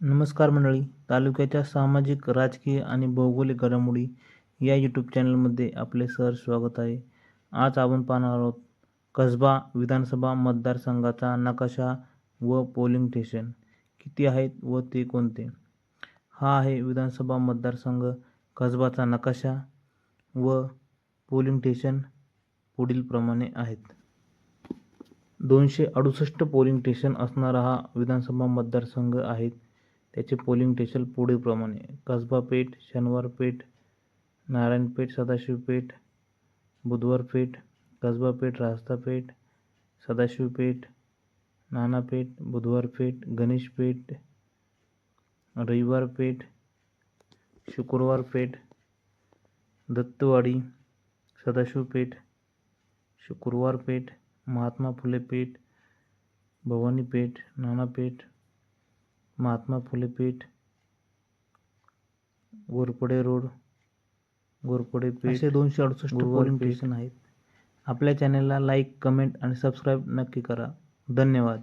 नमस्कार मंडळी तालुक्याच्या सामाजिक राजकीय आणि भौगोलिक घडामोडी या यूट्यूब चॅनलमध्ये आपले सर स्वागत आहे. आज आपण पाहणार आहोत कसबा विधानसभा मतदारसंघाचा नकाशा व पोलिंग स्टेशन किती आहेत व ते कोणते? हा आहे विधानसभा मतदारसंघ कसबाचा नकाशा व पोलिंग स्टेशन पुढीलप्रमाणे आहेत. दोनशे अडुसष्ट पोलिंग स्टेशन असणारा हा विधानसभा मतदारसंघ आहे. त्याचे पोलिंग स्टेशन पुढीलप्रमाणे. कसबा पेठ शनिवार पेठ नारायण पेठ सदाशिव पेठ बुधवार पेठ कसबा पेठ रास्ता पेठ सदाशिव पेठ नानापेठ बुधवार पेठ गणेश पेठ रविवार पेठ शुक्रवार पेठ दत्तवाडी सदाशिव पेठ शुक्रवार पेठ महात्मा फुले पेठ भवानी पेठ नानापेठ महात्मा फुले पेठ गोरपडे रोड गोरपडे पेठ असे दोनशे अडुसष्ट पोलिंग स्टेशन आहेत. आपल्या चॅनलला लाईक कमेंट आणि सबस्क्राईब नक्की करा. धन्यवाद.